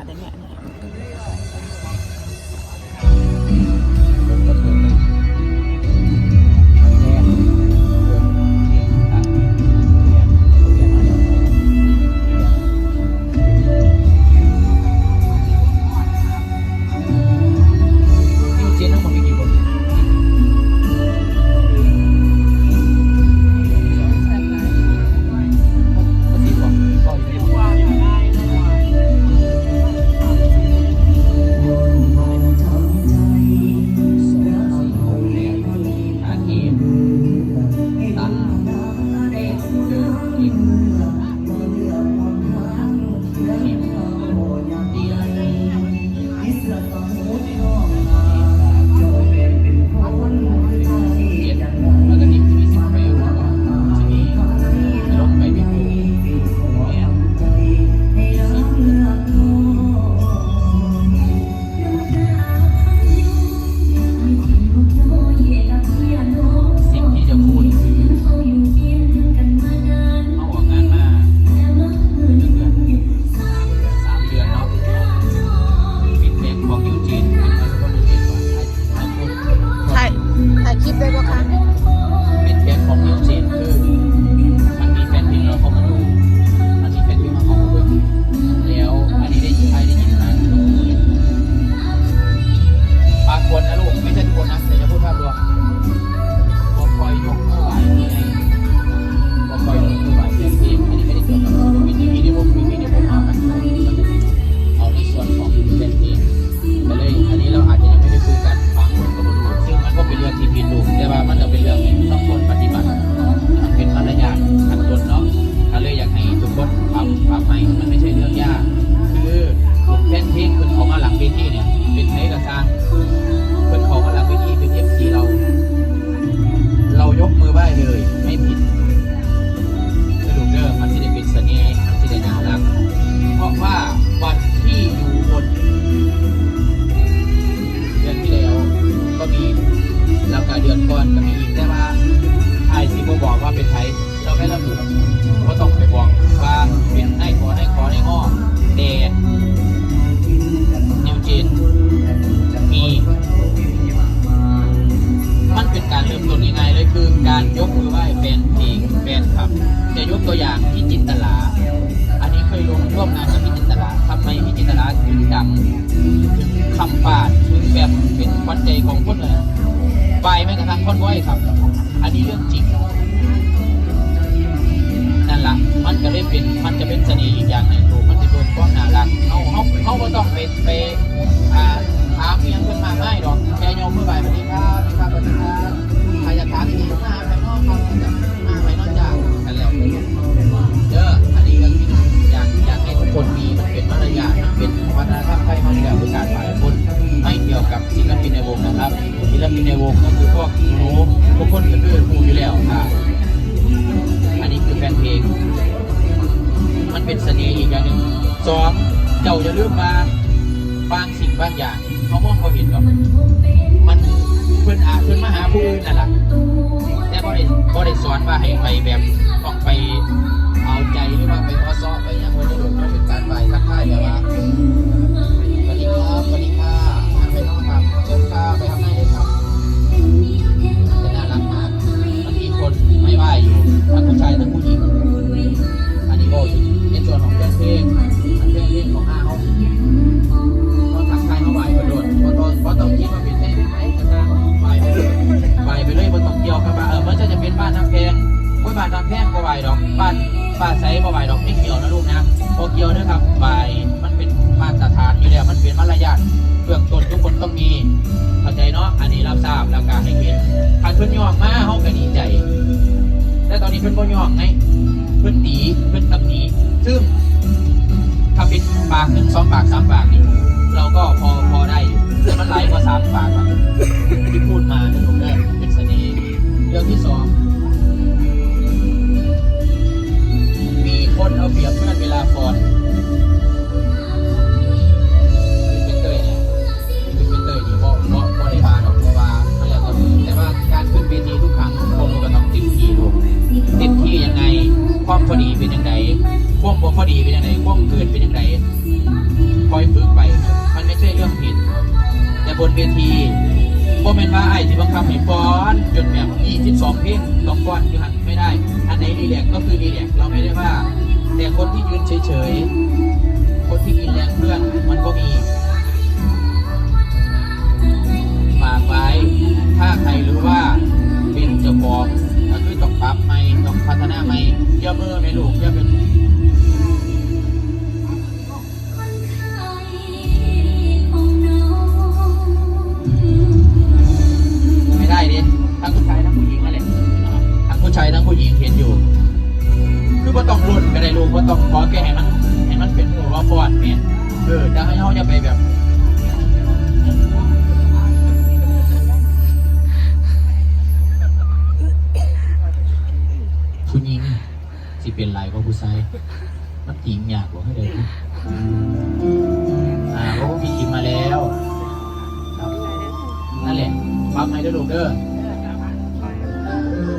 อะไรเงี้ย การยกมือไหว้แฟนเพลงแฟนคลับ จะยกตัวอย่างพี่จินตลา อันนี้เคยลงร่วมงานกับพี่จินตลาทำไมพี่จินตลาถึงดังถึงคำปาดถึงแบบเป็นควันใจของคนเลยไปแม้กระทั่งคนไหวครับ อันนี้เรื่องจริงนั่นละมันจะได้เป็นมันจะเป็นเสน่ห์อีกอย่างหนึ่งดูมันจะเป็นความน่ารักเขาเขาเขาก็ต้องไปไป เจ้าจะเลือกมาบางสิ่งบางอย่าง เขามองเขาเห็นหรอกมันเพื่อนอาเพื่อนมหาผู้อื่นนั่นแหละแต่บ่ได้บ่ได้สอนว่าให้ไปแบบต้องไปเอาใจหรือว่าไปอ้อซ้อไปอย่างเคนจะโดนเขาเป็นการไปทักทายแบบว่า เพื่อนบ่ยอมไงเพื่อนตีเพื่อนตำหนิซึ่งถ้าเป็นปากหนึ่งสองปากสามปากนี่เราก็พอพอได้แต่มันหลากว่าสามปากอะ ดีเป็นยังไงควบบ่พอดีเป็นยังไงควบเกินเป็นยังไงคอยฝึกไป มันไม่ใช่เรื่องผิด แต่บนเวทีบ่เป็นว่าไอ้ที่บังคับให้ฟ้อนจนแบบนี่สิบสองเพลงต้องฟ้อนอยู่หันไม่ได้ อันไหนรีแลกก็คือรีแลกเราไม่ได้ว่า แต่คนที่ยืนเฉย ปรับใหม่ต้องพัฒนาใหม่เยอะเมื่อไม่ลูกเยอะเป็น สิเป็นไรก็ผู้ชายมันติงยากกว่าให้ได้ดิอ่าเพราะว่ามีทีมมาแล้วครับนั่นแหละฟังไหมเด้อลูกเด้อ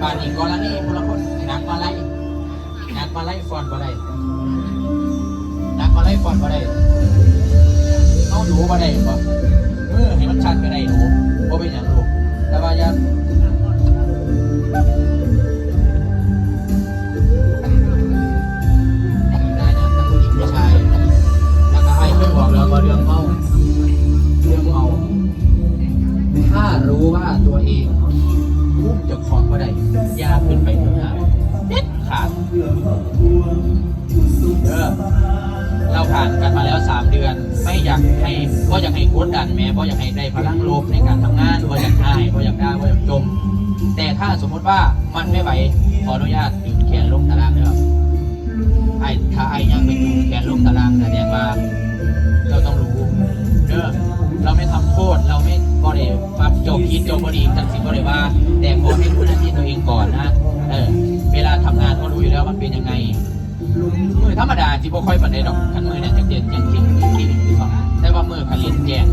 ป่านนี้กรณีพลคนนักมาไล่นักมาไล่ฟอนบ่ได้นักมาไล่ฟอนบ่ได้เอาหนูบ่ได้บ่เมื่อให้มันชัดก็ได้หนูบ่เป็นอย่างลูกแต่ว่าอย่า รู้ว่าตัวเองพุ่มจะคลองก็ได้ยาขึ้นไปถึงหาเด็ดขาดเออเราผ่านกันมาแล้วสามเดือน ไม่อยากให้ก็อยากให้กดดันแม้ก็อยากให้ได้พลังลบในการทำงานก็อยากได้ก็อยากได้ก็อยากจม แต่ถ้าสมมติว่ามันไม่ไหวขออนุญาตดึงแขนลงตารางนะครับไอ้ถ้าไอ้ยังไปอยู่แขนลงตารางแสดงว่าเราต้องรู้เด้อ เราไม่ทำโทษเราไม่บริมาโจบคิดโจบบริจังสิบริว่า แต่ขอให้รู้หน้าที่ตัวเองก่อนนะเออเวลาทำงานก็รู้อยู่แล้วมันเป็นยังไงมือธรรมดาที่บ่ค่อยปันใดดอกขันมือเนี่ยจะเด่นอย่างที่ที่ที่สองแต่ว่ามือขันเล่นแจง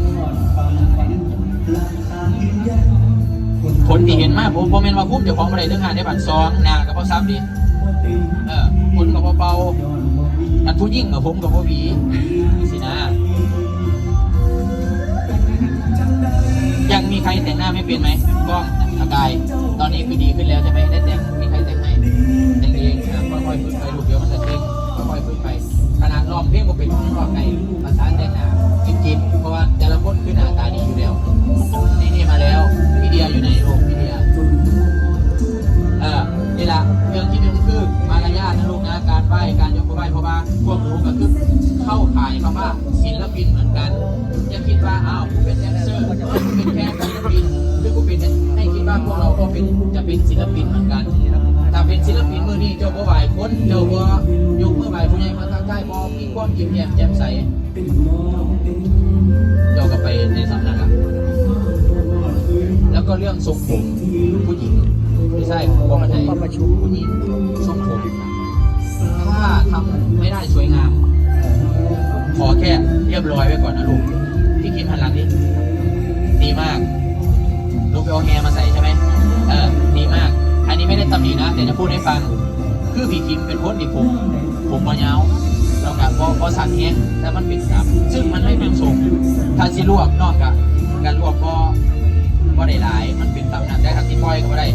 ผลที่เห็นมากผมผมเป็นว่าคุ้มเจ้าของอะไรเรื่องงานในบัตรซองหนากับพ่อซ้ำดิเออคนกับเบาอันผู้ยิ่งกับผมกับพ่อวีสินะ รแต่งหน้าไม่เป็นไหมกล้องอากายตอนนี้คือดีขึ้นแล้วใช่ไหมได้แต่งมีใครแต่งให้แต่งเองค่อยๆฝึกไปลูกเดี๋ยวมันจะเก่งค่อยๆฝึกไปขนาดลองเพลงก็เป็นรอบในภาษาแต่งหน้าจิบๆเพราะว่าแต่ละคนคือหน้าตาดีอยู่แล้วนี่นี่มาแล้วพี่เดียอยู่ไหนลูกพี่เดีย คนเจ้าบ่ยกมือไหวผู้ใหญ่มาทักทายบ่มีความยิ้มแย้มแจ่มใสเจ้าก็ไปในสำนักอะแล้วก็เรื่องทรงผมผู้หญิงไม่ใช่พอมันให้ประชุมผู้หญิงทรงผมถ้าทำไม่ได้สวยงาม ขอแค่เรียบร้อยไว้ก่อนนะลูกพี่คิมหันหลังดิดีมากลูกไปเอาแฮร์มาใส่ใช่ไหมเออดีมาก อันนี้ไม่ได้ตำหนินะแต่จะพูดให้ฟัง คือพี่คิมเป็นคนที่ผมผมมายาวเรากับพอพอสันแห้งแต่มันเป็นสับซึ่งมันไม่เป็นทรงถ้าสิลวกนอกจากการลวกก็ก็ได้หลาย มันเป็นตำนานได้ทางที่ปล่อยก็ได้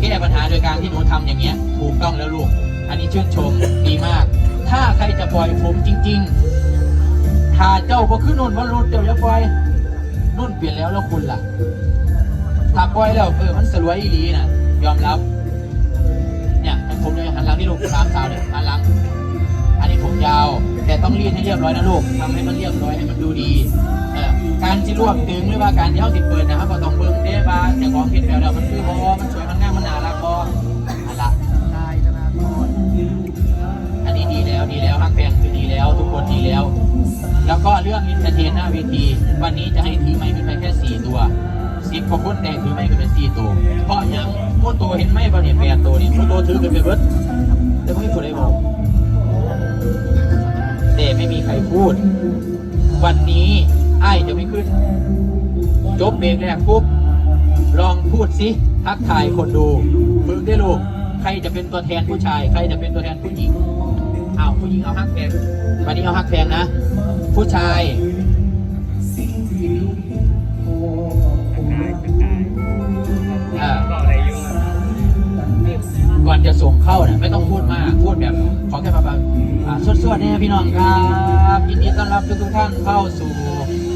แก้ปัญหาโดยการที่หนูทำอย่างเงี้ยถูกต้องแล้วลูก อันนี้ชื่นชมดีมาก ถ้าใครจะปล่อยผมจริง ๆ ถ้าเจ้าก็ขึ้นนุ่นว่ารุ่นเจ้าจะปล่อยนุ่นเปลี่ยนแล้วแล้วคุณล่ะถ้าปล่อยแล้วเออมันสลวยอีหลีน่ะยอมรับ ต้องรีดให้เรียบร้อยนะลูกทำให้มันเรียบร้อยให้มันดูดีเออการที่รวบตึงหรือว่าการที่เขาติดเปิดนะครับก็ต้องเบิ่งเด้บาแต่ของเห็นแล้วแล้วมันคือบอมันสวยมันงามมันน่ารักบออันละอันนี้ดีแล้วดีแล้วฮักแพงคือดีแล้ว ทุกคนดีแล้ว แล้วก็เรื่องอินเตอร์เทนหน้าเวที วันนี้จะให้ถือไม้ขึ้นไปแค่สี่ตัวสิบกว่าคนแต่ถือไม้ขึ้นไปสี่ตัว เพราะยังโมโตเห็นไหมบ่เนี่ยแปดตัวนี่โมโตถือขึ้นเบิร์ดแต่ไม่คนได้บอก ไม่มีใครพูด วันนี้ไอ้จะไม่ขึ้น จบเบรกแรกปุ๊บ ลองพูดสิทักทายคนดูมึงได้ลูก ใครจะเป็นตัวแทนผู้ชาย ใครจะเป็นตัวแทนผู้หญิงเอาผู้หญิงเอาฮักแทงวันนี้เอาฮักแทงนะ ผู้ชาย ก่อนจะส่งเข้าเนี่ยไม่ต้องพูดมากพูดแบบขอแค่แบบสวดๆเนี่ยพี่น้องครับยินดีต้อนรับทุกๆท่านเข้าสู่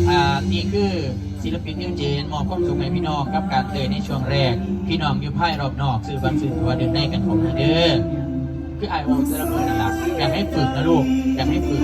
อ่านี่คือศิลปินนิวเจนมอบความสุขให้พี่น้องกับการเตยในช่วงแรก พี่น้องอยู่ภายรอบนอกซื้อบัตรซื้อตัวเดินได้กันของเด้อคือไอโอเซอร์เมอร์นั่นแหละอยากให้ฝึกนะลูกอยากให้ฝึก